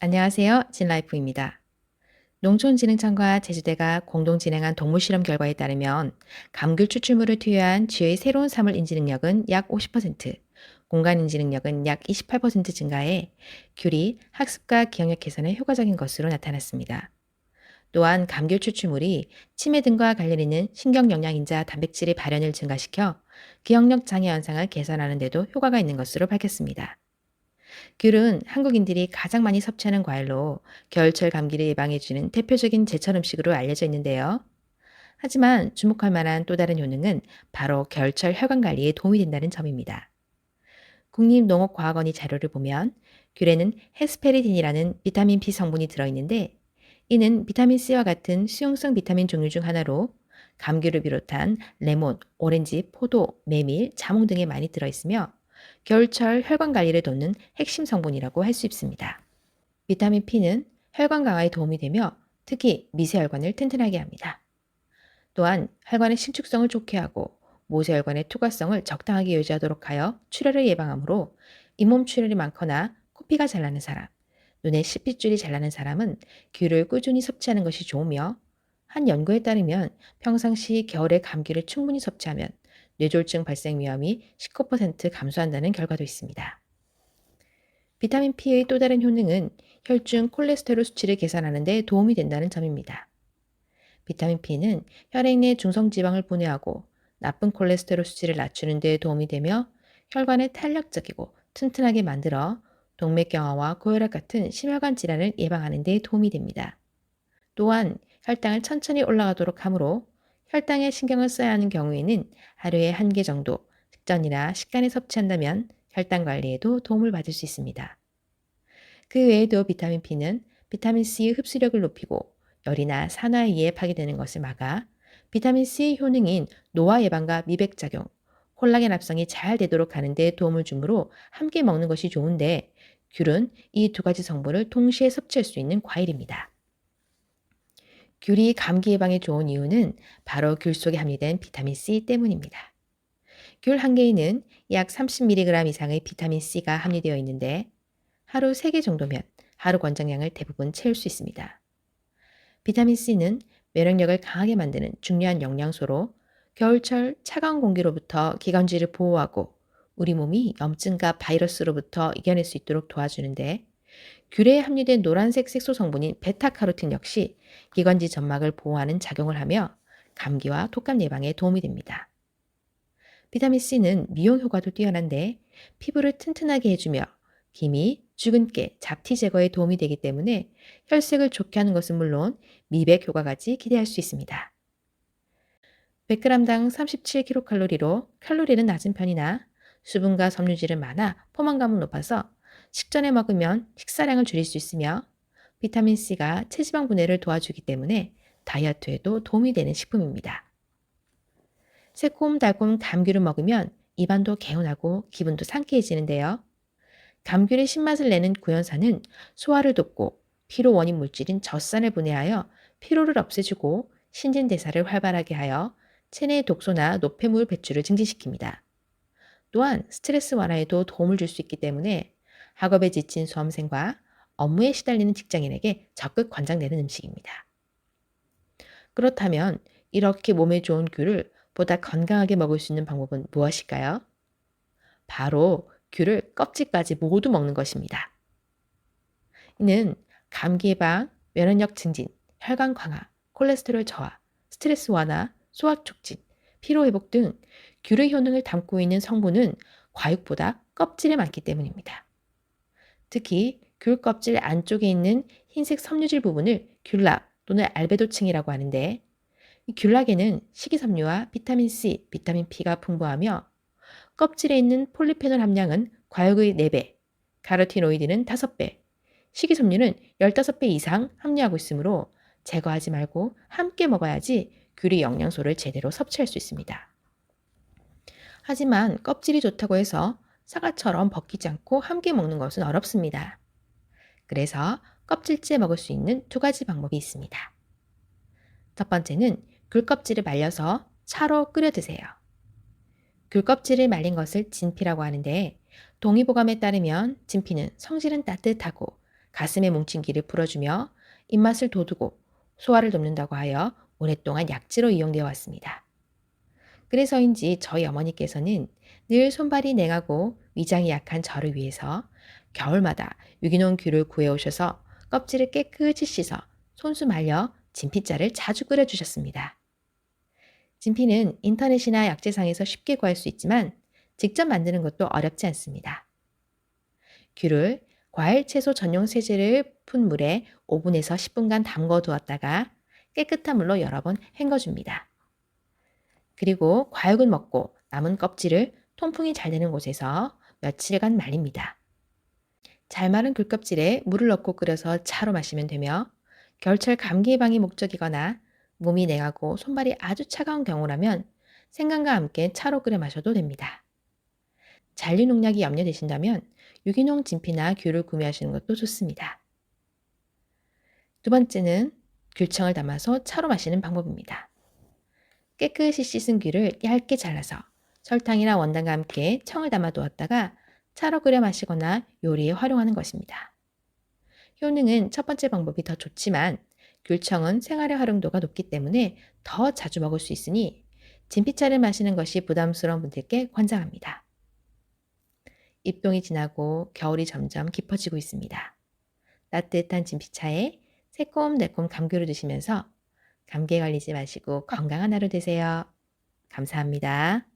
안녕하세요. 진라이프입니다. 농촌진흥청과 제주대가 공동 진행한 동물 실험 결과에 따르면 감귤 추출물을 투여한 쥐의 새로운 사물 인지 능력은 약 50%, 공간 인지 능력은 약 28% 증가해 귤이 학습과 기억력 개선에 효과적인 것으로 나타났습니다. 또한 감귤 추출물이 치매 등과 관련 있는 신경 영양인자 단백질의 발현을 증가시켜 기억력 장애 현상을 개선하는 데도 효과가 있는 것으로 밝혔습니다. 귤은 한국인들이 가장 많이 섭취하는 과일로 겨울철 감기를 예방해주는 대표적인 제철 음식으로 알려져 있는데요. 하지만 주목할 만한 또 다른 효능은 바로 겨울철 혈관 관리에 도움이 된다는 점입니다. 국립농업과학원이 자료를 보면 귤에는 헤스페리딘이라는 비타민 B 성분이 들어있는데 이는 비타민 C와 같은 수용성 비타민 종류 중 하나로 감귤을 비롯한 레몬, 오렌지, 포도, 메밀, 자몽 등에 많이 들어있으며 겨울철 혈관 관리를 돕는 핵심 성분이라고 할 수 있습니다. 비타민 P는 혈관 강화에 도움이 되며 특히 미세혈관을 튼튼하게 합니다. 또한 혈관의 신축성을 좋게 하고 모세혈관의 투과성을 적당하게 유지하도록 하여 출혈을 예방하므로 잇몸 출혈이 많거나 코피가 잘 나는 사람, 눈에 실핏줄이 잘 나는 사람은 귤을 꾸준히 섭취하는 것이 좋으며 한 연구에 따르면 평상시 겨울에 감귤을 충분히 섭취하면 뇌졸중 발생 위험이 19% 감소한다는 결과도 있습니다. 비타민 P의 또 다른 효능은 혈중 콜레스테롤 수치를 개선하는 데 도움이 된다는 점입니다. 비타민 P는 혈액 내 중성 지방을 분해하고 나쁜 콜레스테롤 수치를 낮추는 데 도움이 되며 혈관을 탄력적이고 튼튼하게 만들어 동맥경화와 고혈압 같은 심혈관 질환을 예방하는 데 도움이 됩니다. 또한 혈당을 천천히 올라가도록 하므로 혈당에 신경을 써야 하는 경우에는 하루에 한 개 정도 식전이나 식단에 섭취한다면 혈당 관리에도 도움을 받을 수 있습니다. 그 외에도 비타민 P는 비타민 C의 흡수력을 높이고 열이나 산화에 파괴되는 것을 막아 비타민 C의 효능인 노화 예방과 미백 작용, 콜라겐 합성이 잘 되도록 하는 데 도움을 주므로 함께 먹는 것이 좋은데 귤은 이 두 가지 성분을 동시에 섭취할 수 있는 과일입니다. 귤이 감기 예방에 좋은 이유는 바로 귤 속에 함유된 비타민 C 때문입니다. 귤 한 개에는 약 30mg 이상의 비타민 C가 함유되어 있는데 하루 3개 정도면 하루 권장량을 대부분 채울 수 있습니다. 비타민 C는 면역력을 강하게 만드는 중요한 영양소로 겨울철 차가운 공기로부터 기관지를 보호하고 우리 몸이 염증과 바이러스로부터 이겨낼 수 있도록 도와주는데 귤에 함유된 노란색 색소 성분인 베타카로틴 역시 기관지 점막을 보호하는 작용을 하며 감기와 독감 예방에 도움이 됩니다. 비타민 C는 미용 효과도 뛰어난데 피부를 튼튼하게 해주며 기미, 주근깨, 잡티 제거에 도움이 되기 때문에 혈색을 좋게 하는 것은 물론 미백 효과까지 기대할 수 있습니다. 100g당 37kcal로 칼로리는 낮은 편이나 수분과 섬유질은 많아 포만감은 높아서 식전에 먹으면 식사량을 줄일 수 있으며 비타민C가 체지방 분해를 도와주기 때문에 다이어트에도 도움이 되는 식품입니다. 새콤달콤 감귤을 먹으면 입안도 개운하고 기분도 상쾌해지는데요. 감귤의 신맛을 내는 구연산은 소화를 돕고 피로 원인 물질인 젖산을 분해하여 피로를 없애주고 신진대사를 활발하게 하여 체내 독소나 노폐물 배출을 증진시킵니다. 또한 스트레스 완화에도 도움을 줄 수 있기 때문에 학업에 지친 수험생과 업무에 시달리는 직장인에게 적극 권장되는 음식입니다. 그렇다면 이렇게 몸에 좋은 귤을 보다 건강하게 먹을 수 있는 방법은 무엇일까요? 바로 귤을 껍질까지 모두 먹는 것입니다. 이는 감기 예방, 면역력 증진, 혈관 강화, 콜레스테롤 저하, 스트레스 완화, 소화 촉진, 피로 회복 등 귤의 효능을 담고 있는 성분은 과육보다 껍질에 많기 때문입니다. 특히 귤 껍질 안쪽에 있는 흰색 섬유질 부분을 귤락 또는 알베도층이라고 하는데 귤락에는 식이섬유와 비타민 C, 비타민 P가 풍부하며 껍질에 있는 폴리페놀 함량은 과육의 4배, 카로티노이드는 5배, 식이섬유는 15배 이상 함유하고 있으므로 제거하지 말고 함께 먹어야지 귤의 영양소를 제대로 섭취할 수 있습니다. 하지만 껍질이 좋다고 해서 사과처럼 벗기지 않고 함께 먹는 것은 어렵습니다. 그래서 껍질째 먹을 수 있는 두 가지 방법이 있습니다. 첫 번째는 귤 껍질을 말려서 차로 끓여 드세요. 귤 껍질을 말린 것을 진피라고 하는데 동의보감에 따르면 진피는 성질은 따뜻하고 가슴에 뭉친 기를 풀어주며 입맛을 돋우고 소화를 돕는다고 하여 오랫동안 약지로 이용되어 왔습니다. 그래서인지 저희 어머니께서는 늘 손발이 냉하고 위장이 약한 저를 위해서 겨울마다 유기농 귤을 구해오셔서 껍질을 깨끗이 씻어 손수 말려 진피자를 자주 끓여주셨습니다. 진피는 인터넷이나 약재상에서 쉽게 구할 수 있지만 직접 만드는 것도 어렵지 않습니다. 귤을 과일 채소 전용 세제를 푼 물에 5분에서 10분간 담궈 두었다가 깨끗한 물로 여러 번 헹궈줍니다. 그리고 과육은 먹고 남은 껍질을 통풍이 잘 되는 곳에서 며칠간 말립니다. 잘 마른 귤껍질에 물을 넣고 끓여서 차로 마시면 되며 겨울철 감기 예방이 목적이거나 몸이 냉하고 손발이 아주 차가운 경우라면 생강과 함께 차로 끓여 마셔도 됩니다. 잔류 농약이 염려되신다면 유기농 진피나 귤을 구매하시는 것도 좋습니다. 두 번째는 귤청을 담아서 차로 마시는 방법입니다. 깨끗이 씻은 귤을 얇게 잘라서 설탕이나 원단과 함께 청을 담아 두었다가 차로 끓여 마시거나 요리에 활용하는 것입니다. 효능은 첫 번째 방법이 더 좋지만 귤청은 생활의 활용도가 높기 때문에 더 자주 먹을 수 있으니 진피차를 마시는 것이 부담스러운 분들께 권장합니다. 입동이 지나고 겨울이 점점 깊어지고 있습니다. 따뜻한 진피차에 새콤달콤 감귤을 드시면서 감기에 걸리지 마시고 건강한 하루 되세요. 감사합니다.